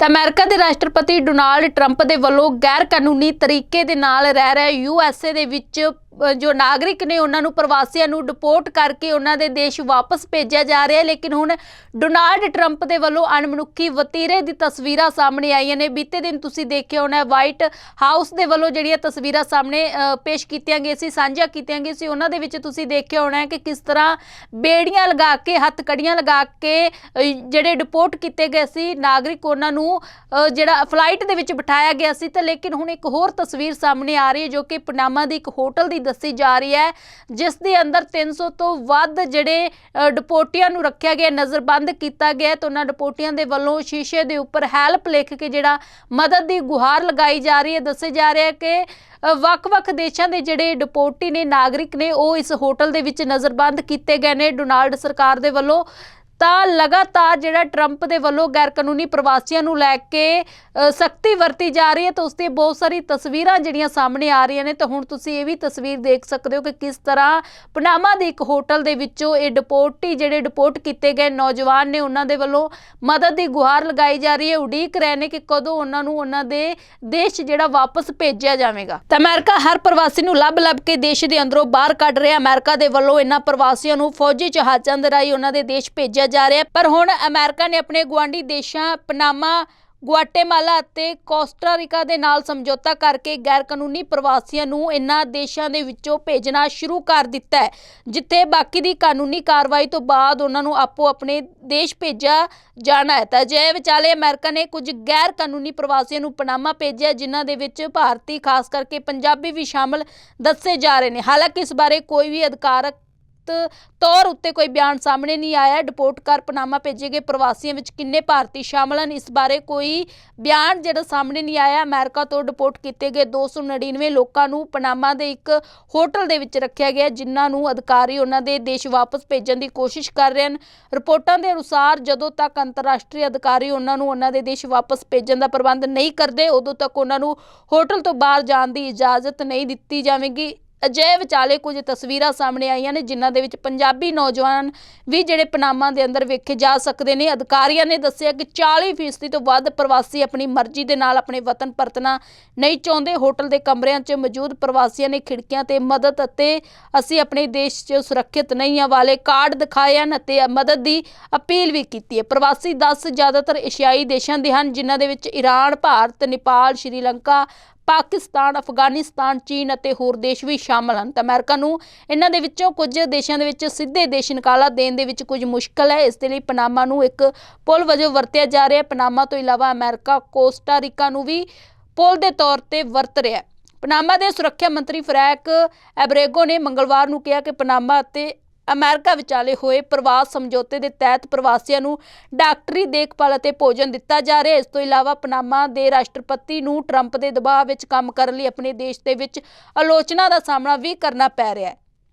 ਤਾਂ ਅਮਰੀਕਾ ਦੇ ਰਾਸ਼ਟਰਪਤੀ ਡੋਨਾਲਡ ਟਰੰਪ ਦੇ ਵੱਲੋਂ ਗੈਰ ਕਾਨੂੰਨੀ ਤਰੀਕੇ ਦੇ ਨਾਲ ਰਹਿ ਰਹੇ ਯੂਐਸਏ ਦੇ ਵਿੱਚ ਜੋ ਨਾਗਰਿਕ ਨੇ ਉਹਨਾਂ ਨੂੰ ਪ੍ਰਵਾਸੀਆਂ ਨੂੰ ਡਿਪੋਰਟ ਕਰਕੇ ਉਹਨਾਂ ਦੇ ਦੇਸ਼ ਵਾਪਸ ਭੇਜਿਆ ਜਾ ਰਿਹਾ ਲੇਕਿਨ ਹੁਣ ਡੋਨਾਲਡ ਟਰੰਪ ਦੇ ਵੱਲੋਂ ਅਣਮਨੁੱਖੀ ਵਤੀਰੇ ਦੀ ਤਸਵੀਰਾਂ ਸਾਹਮਣੇ ਆਈਆਂ ਨੇ। ਬੀਤੇ ਦਿਨ ਤੁਸੀਂ ਦੇਖਿਆ ਹੋਣਾ ਵਾਈਟ ਹਾਊਸ ਦੇ ਵੱਲੋਂ ਜਿਹੜੀਆਂ ਤਸਵੀਰਾਂ ਸਾਹਮਣੇ ਪੇਸ਼ ਕੀਤੀਆਂ ਗਈਆਂ ਸੀ, ਸਾਂਝਾ ਕੀਤੀਆਂ ਗਈਆਂ ਸੀ, ਉਹਨਾਂ ਦੇ ਵਿੱਚ ਤੁਸੀਂ ਦੇਖਿਆ ਹੋਣਾ ਕਿ ਕਿਸ ਤਰ੍ਹਾਂ ਬੇੜੀਆਂ ਲਗਾ ਕੇ ਹੱਥ ਕੜੀਆਂ ਲਗਾ ਕੇ ਜਿਹੜੇ ਡਿਪੋਰਟ ਕੀਤੇ ਗਏ ਸੀ, ਨਾਗਰਿਕ ਉਹਨਾਂ ਨੂੰ ਜਿਹੜਾ ਫਲਾਈਟ ਦੇ ਵਿੱਚ ਬਿਠਾਇਆ ਗਿਆ ਸੀ। ਤਾਂ ਲੇਕਿਨ ਹੁਣ ਇੱਕ ਹੋਰ ਤਸਵੀਰ ਸਾਹਮਣੇ ਆ ਰਹੀ ਹੈ, ਜੋ ਕਿ ਪਨਾਮਾ ਦੀ ਇੱਕ ਹੋਟਲ ਦੀ ਦੱਸੀ ਜਾ ਰਹੀ ਹੈ ਜਿਸ ਦੇ ਅੰਦਰ 300 ਤੋਂ ਵੱਧ ਜਿਹੜੇ ਅ, ਨੂੰ ਰੱਖਿਆ ਗਿਆ ਨਜ਼ਰਬੰਦ ਕੀਤਾ ਗਿਆ ਹੈ ਉਹਨਾਂ ਡਿਪੋਰਟੀਆਂ ਦੇ ਵੱਲੋਂ ਸ਼ੀਸ਼ੇ ਦੇ ਉੱਪਰ ਹੈਲਪ ਲਿਖ ਕੇ ਜਿਹੜਾ ਮਦਦ ਦੀ ਗੁਹਾਰ ਲਗਾਈ ਜਾ ਰਹੀ ਹੈ ਦੱਸਿਆ ਜਾ ਰਿਹਾ ਕਿ ਵੱਖ-ਵੱਖ ਦੇਸ਼ਾਂ ਦੇ ਜਿਹੜੇ ਡਿਪੋਰਟੀ ਨੇ ਨਾਗਰਿਕ ਨੇ ਉਹ ਇਸ ਹੋਟਲ ਦੇ ਵਿੱਚ ਨਜ਼ਰਬੰਦ ਕੀਤੇ ਗਏ ਨੇ। ਡੋਨਾਲਡ ਸਰਕਾਰ ਦੇ ਵੱਲੋਂ ਤਾਂ ਲਗਾਤਾਰ ਜਿਹੜਾ ਟਰੰਪ ਦੇ ਵੱਲੋਂ ਗੈਰ ਕਾਨੂੰਨੀ ਪ੍ਰਵਾਸੀਆਂ ਨੂੰ ਲੈ ਕੇ ਸਖਤੀ ਵਰਤੀ ਜਾ ਰਹੀ ਹੈ ਤਾਂ ਉਸ 'ਤੇ ਬਹੁਤ ਸਾਰੀ ਤਸਵੀਰਾਂ ਜਿਹੜੀਆਂ ਸਾਹਮਣੇ ਆ ਰਹੀਆਂ ਨੇ। ਤਾਂ ਹੁਣ ਤੁਸੀਂ ਇਹ ਵੀ ਤਸਵੀਰ ਦੇਖ ਸਕਦੇ ਹੋ ਕਿ ਕਿਸ ਤਰ੍ਹਾਂ ਪਨਾਮਾ ਦੇ ਇੱਕ ਹੋਟਲ ਦੇ ਵਿੱਚੋਂ ਇਹ ਡਿਪੋਰਟੀ ਜਿਹੜੇ ਡਿਪੋਰਟ ਕੀਤੇ ਗਏ ਨੌਜਵਾਨ ਨੇ, ਉਹਨਾਂ ਦੇ ਵੱਲੋਂ ਮਦਦ ਦੀ ਗੁਹਾਰ ਲਗਾਈ ਜਾ ਰਹੀ ਹੈ। ਉਡੀਕ ਰਹੇ ਨੇ ਕਿ ਕਦੋਂ ਉਹਨਾਂ ਨੂੰ ਉਹਨਾਂ ਦੇ ਦੇਸ਼ ਜਿਹੜਾ ਵਾਪਸ ਭੇਜਿਆ ਜਾਵੇਗਾ। ਤਾਂ ਅਮਰੀਕਾ ਹਰ ਪ੍ਰਵਾਸੀ ਨੂੰ ਲੱਭ-ਲੱਭ ਕੇ ਦੇਸ਼ ਦੇ ਅੰਦਰੋਂ ਬਾਹਰ ਕੱਢ ਰਿਹਾ ਅਮਰੀਕਾ ਦੇ ਵੱਲੋਂ ਇਹਨਾਂ ਪ੍ਰਵਾਸੀਆਂ ਨੂੰ ਫੌਜੀ ਜਹਾਜ਼ਾਂ ਦੇ ਰਾਹੀਂ ਉਹਨਾਂ ਦੇ ਦੇਸ਼ ਭੇਜਿਆ ਜਾ ਰਿਹਾ ਪਰ ਹੁਣ ਅਮਰੀਕਾ ਨੇ ਆਪਣੇ ਗੁਆਂਢੀ ਦੇਸ਼ਾਂ ਪਨਾਮਾ, ਗੁਆਟੇਮਾਲਾ ਅਤੇ ਕੋਸਟਾਰੀਕਾ ਦੇ ਨਾਲ ਸਮਝੌਤਾ ਕਰਕੇ ਗੈਰ ਕਾਨੂੰਨੀ ਪ੍ਰਵਾਸੀਆਂ ਨੂੰ ਇਨ੍ਹਾਂ ਦੇਸ਼ਾਂ ਦੇ ਵਿੱਚੋਂ ਭੇਜਣਾ ਸ਼ੁਰੂ ਕਰ ਦਿੱਤਾ ਹੈ, ਜਿੱਥੇ ਬਾਕੀ ਦੀ ਕਾਨੂੰਨੀ ਕਾਰਵਾਈ ਤੋਂ ਬਾਅਦ ਉਹਨਾਂ ਨੂੰ ਆਪੋ ਆਪਣੇ ਦੇਸ਼ ਭੇਜਿਆ ਜਾਣਾ ਹੈ। ਤਾਂ ਜੇ ਵਿਚਾਲੇ ਅਮਰੀਕਾ ਨੇ ਕੁਝ ਗੈਰ ਕਾਨੂੰਨੀ ਪ੍ਰਵਾਸੀਆਂ ਨੂੰ ਪਨਾਮਾ ਭੇਜਿਆ, ਜਿਨ੍ਹਾਂ ਦੇ ਵਿੱਚ ਭਾਰਤੀ, ਖਾਸ ਕਰਕੇ ਪੰਜਾਬੀ ਵੀ ਸ਼ਾਮਲ ਦੱਸੇ ਜਾ ਰਹੇ ਨੇ। ਹਾਲਾਂਕਿ ਇਸ ਬਾਰੇ ਕੋਈ ਵੀ ਅਧਿਕਾਰਕ ਤੌਰ ਉੱਤੇ ਕੋਈ ਬਿਆਨ ਸਾਹਮਣੇ ਨਹੀਂ ਆਇਆ। ਡਿਪੋਰਟ ਕਰ ਪਨਾਮਾ ਭੇਜੇ ਗਏ ਪ੍ਰਵਾਸੀਆਂ ਵਿੱਚ ਕਿੰਨੇ ਭਾਰਤੀ ਸ਼ਾਮਲ ਹਨ? ਇਸ ਬਾਰੇ ਕੋਈ ਬਿਆਨ ਜਿਹੜਾ ਸਾਹਮਣੇ ਨਹੀਂ ਆਇਆ। ਅਮਰੀਕਾ ਤੋਂ ਡਿਪੋਰਟ ਕੀਤੇ ਗਏ 299 ਲੋਕਾਂ ਨੂੰ ਪਨਾਮਾ ਦੇ ਇੱਕ ਹੋਟਲ ਦੇ ਵਿੱਚ ਰੱਖਿਆ ਗਿਆ, ਜਿਨ੍ਹਾਂ ਨੂੰ ਅਧਿਕਾਰੀ ਉਹਨਾਂ ਦੇ ਦੇਸ਼ ਵਾਪਸ ਭੇਜਣ ਦੀ ਕੋਸ਼ਿਸ਼ ਕਰ ਰਹੇ ਹਨ। ਰਿਪੋਰਟਾਂ ਦੇ ਅਨੁਸਾਰ, ਜਦੋਂ ਤੱਕ ਅੰਤਰਰਾਸ਼ਟਰੀ ਅਧਿਕਾਰੀ ਉਹਨਾਂ ਨੂੰ ਉਹਨਾਂ ਦੇ ਦੇਸ਼ ਵਾਪਸ ਭੇਜਣ ਦਾ ਪ੍ਰਬੰਧ ਨਹੀਂ ਕਰਦੇ, ਉਦੋਂ ਤੱਕ ਉਹਨਾਂ ਨੂੰ ਹੋਟਲ ਤੋਂ ਬਾਹਰ ਜਾਣ ਦੀ ਇਜਾਜ਼ਤ ਨਹੀਂ ਦਿੱਤੀ ਜਾਵੇਗੀ। ਅਜੇ ਵਿਚਾਲੇ ਕੁਝ ਤਸਵੀਰਾਂ ਸਾਹਮਣੇ ਆਈਆਂ ਨੇ, ਜਿਨ੍ਹਾਂ ਦੇ ਵਿੱਚ ਪੰਜਾਬੀ ਨੌਜਵਾਨ ਵੀ ਜਿਹੜੇ ਪਨਾਮਾ ਦੇ ਅੰਦਰ ਵੇਖੇ ਜਾ ਸਕਦੇ ਨੇ। ਅਧਿਕਾਰੀਆਂ ਨੇ ਦੱਸਿਆ ਕਿ 40% ਤੋਂ ਵੱਧ ਪ੍ਰਵਾਸੀ ਆਪਣੀ ਮਰਜ਼ੀ ਦੇ ਨਾਲ ਆਪਣੇ ਵਤਨ ਪਰਤਣਾ ਨਹੀਂ ਚਾਹੁੰਦੇ। ਹੋਟਲ ਦੇ ਕਮਰਿਆਂ 'ਚ ਮੌਜੂਦ ਪ੍ਰਵਾਸੀਆਂ ਨੇ ਖਿੜਕੀਆਂ ਤੇ ਮਦਦ ਅਤੇ ਅਸੀਂ ਆਪਣੇ ਦੇਸ਼ 'ਚ ਸੁਰੱਖਿਅਤ ਨਹੀਂ ਹਾਂ ਵਾਲੇ ਕਾਰਡ ਦਿਖਾਏ ਹਨ ਅਤੇ ਮਦਦ ਦੀ ਅਪੀਲ ਵੀ ਕੀਤੀ ਹੈ। ਪ੍ਰਵਾਸੀ 10 ਜ਼ਿਆਦਾਤਰ ਏਸ਼ੀਆਈ ਦੇਸ਼ਾਂ ਦੇ ਹਨ, ਜਿਨ੍ਹਾਂ ਦੇ ਵਿੱਚ ਈਰਾਨ ਭਾਰਤ, ਨੇਪਾਲ, ਸ਼੍ਰੀਲੰਕਾ ਪਾਕਿਸਤਾਨ, ਅਫਗਾਨਿਸਤਾਨ, ਚੀਨ ਅਤੇ ਹੋਰ ਦੇਸ਼ ਵੀ ਸ਼ਾਮਲ ਹਨ। ਤਾਂ ਅਮਰੀਕਾ ਨੂੰ ਇਹਨਾਂ ਦੇ ਵਿੱਚੋਂ ਕੁਝ ਦੇਸ਼ਾਂ ਦੇ ਵਿੱਚ ਸਿੱਧੇ ਦੇਸ਼ ਨਿਕਾਲਾ ਦੇਣ ਦੇ ਵਿੱਚ ਕੁਝ ਮੁਸ਼ਕਲ ਹੈ। ਇਸ ਦੇ ਲਈ ਪਨਾਮਾ ਨੂੰ ਇੱਕ ਪੁਲ ਵਜੋਂ ਵਰਤਿਆ ਜਾ ਰਿਹਾ ਹੈ। ਪਨਾਮਾ ਤੋਂ ਇਲਾਵਾ ਅਮਰੀਕਾ ਕੋਸਟਾਰੀਕਾ ਨੂੰ ਵੀ ਪੁਲ ਦੇ ਤੌਰ ਤੇ ਵਰਤ ਰਿਹਾ ਹੈ। ਪਨਾਮਾ ਦੇ ਸੁਰੱਖਿਆ ਮੰਤਰੀ ਫਰੈਕ ਐਬਰੇਗੋ ਨੇ ਮੰਗਲਵਾਰ ਨੂੰ ਕਿਹਾ ਕਿ ਪਨਾਮਾ ਅਤੇ ਅਮਰੀਕਾ ਵਿਚਾਲੇ ਹੋਏ ਪ੍ਰਵਾਸ ਸਮਝੌਤੇ ਦੇ ਤਹਿਤ ਪ੍ਰਵਾਸੀਆਂ ਨੂੰ ਡਾਕਟਰੀ ਦੇਖਭਾਲ ਅਤੇ ਭੋਜਨ ਦਿੱਤਾ ਜਾ ਰਿਹਾ ਹੈ। ਇਸ ਤੋਂ ਇਲਾਵਾ ਪਨਾਮਾ ਦੇ ਰਾਸ਼ਟਰਪਤੀ ਨੂੰ ਟਰੰਪ ਦੇ ਦਬਾਅ ਵਿੱਚ ਕੰਮ ਕਰਨ ਲਈ ਆਪਣੇ ਦੇਸ਼ ਦੇ ਵਿੱਚ ਆਲੋਚਨਾ ਦਾ ਸਾਹਮਣਾ ਵੀ ਕਰਨਾ ਪੈ ਰਿਹਾ ਹੈ।